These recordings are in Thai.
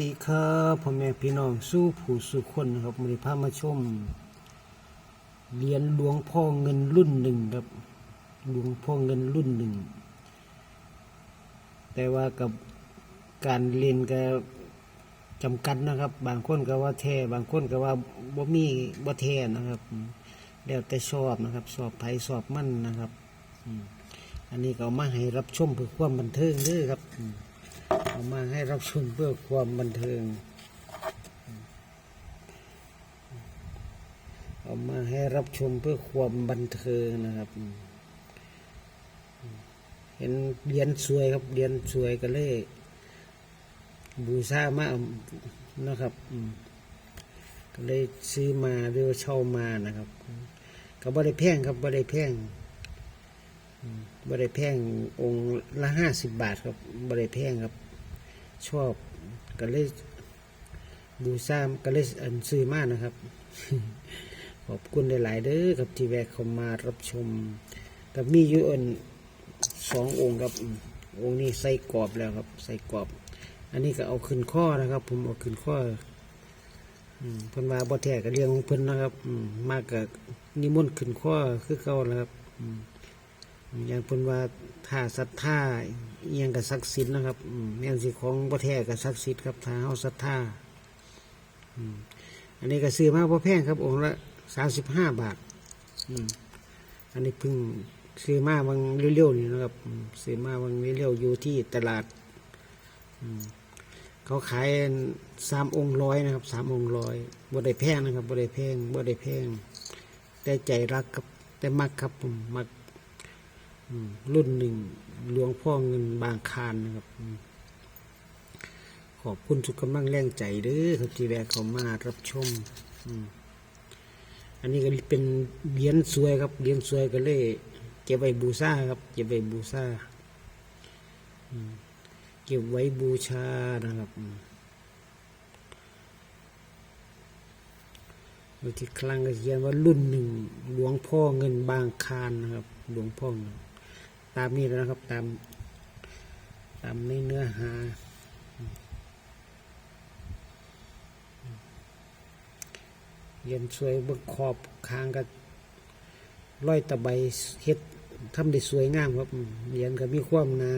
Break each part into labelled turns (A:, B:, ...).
A: ดีครับพ่อแม่พี่น้องสู้ผู้สู้คนครับมือพามาชมเหรียญหลวงพ่อเงินรุ่นหนึ่งครับหลวงพ่อเงินรุ่นหนึ่ง แต่ว่ากับการเรียนก็จำกัดนะครับ บางคนก็ว่าแท้บางคนก็ว่าบ่มีบ่แท้นะครับแล้วแต่ชอบนะครับ สอบไผสอบมั่นนะครับอันนี้ก็มาให้รับชมเพื่อความบันเทิงด้อครับอื เอามาให้รับชมเพื่อความบันเทิง เอามาให้รับชมเพื่อความบันเทิงนะครับ เห็นเหรียญสวยครับเหรียญสวยก็เลย บูชามานะครับก็เลยซื้อมาหรือว่าเช่ามานะครับก็บ่ได้แพงครับบ่ได้แพงบ่ได้แพงองค์ละห้าสิบบาทครับบ่ได้แพงครับ ชอบก็เลยบูชาก็เลยอันซื้อมากนะครับ ขอบคุณหลายๆเด้อครับที่แวะเข้ามารับชมกับมีอยู่อันสององค์ครับองค์นี้ใส่กรอบแล้วครับ ใส่กรอบ อันนี้ก็เอาขึ้นข้อนะครับ ผมเอาขึ้นข้อเพิ่นว่าบ่แท้ก็เรื่องของเพิ่นนะครับมมากกับนิมนต์ขึ้นข้อคือเก่าแล้วครับ อย่างเพิ่นว่าถ้าศรัทธาเอียงกับศักดิ์สิทธิ์นะครับอืมแม่นสิของบ่แท้กับศักดิ์สิทธิ์ครับถ้าเฮาศรัทธาอันนี้ก็ซื้อมาบ่แพงครับองค์ละ35บห้าทอืมอันนี้เพิ่งซื้อมาบางเร็วๆนี่นะครับซื้อมาบางเร็วๆอยู่ที่ตลาดเขาขายสามองค์ร้อยนะครับสามองค์ร้อยบ่ได้แพงนะครับบ่ได้แพงบ่ได้แพงแต่ใจรักครับแต่มักครับผมมัก รุ่นหนึ่งหลวงพ่อเงินบางคานนะครับขอบคุณทุกกำลังแรงใจเด้อครับที่แวะเข้ามารับชมอันนี้ก็เป็นเหรียญสวยครับเหรียญสวยก็เลยเก็บไว้บูชาครับเก็บไว้บูชาเก็บไว้บูชานะครับอยู่ที่คลังก็เขียนว่ารุ่นหนึ่งหลวงพ่อเงินบางคานนะครับ หลวงพ่อเงิน ตามนี้แล้วนะครับ ตาม ตามในเนื้อหา เย็นสวยบิกขอบคางก็ร้อยตะไบเฮ็ดทำได้สวยงามครับเหรียญก็มีความหนา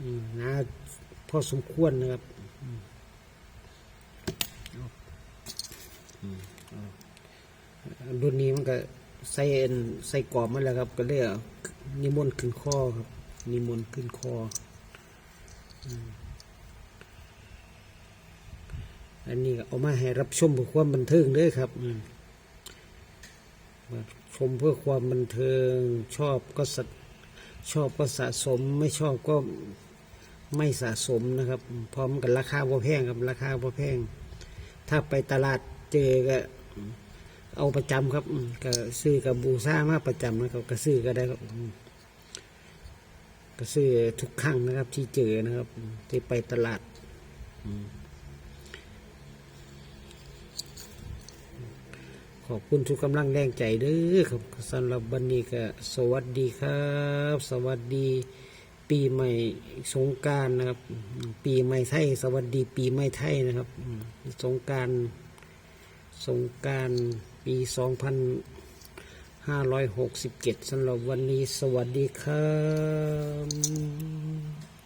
A: อืมหนาพอสมควรนะครับอืมอาเอารุ่นนี้มันก็ใส่เอ็นใส่กรอบมาแล้วครับก็เลยเอา นิมนต์ขึ้นคอครับ นิมนต์ขึ้นคออืมอันนี้เอามาให้รับชมเพื่อความบันเทิงด้วยครับมาชมเพื่อความบันเทิง ชอบก็สะชอบก็สะสม ไม่ชอบก็ไม่สะสมนะครับ พร้อมกันราคาพอแพงครับราคาพอแพง ถ้าไปตลาดเจอก็ เอาประจำครับก็ซื้อกับบูซ่ามาประจำนะครับก็ซื้อก็ได้ครับก็ซื้อทุกครั้งนะครับ ที่เจอนะครับ ที่ไปตลาดขอบคุณทุกกำลังแรงใจเด้อครับสำหรับวันนี้ก็สวัสดีครับ สวัสดีปีใหม่สงการนะครับ ปีใหม่ไทย สวัสดีปีใหม่ไทยนะครับ สงการสงกราร ปีสองพันห้าร้อยหกสิบเจ็ดสำหรับวันนี้สวัสดีครับ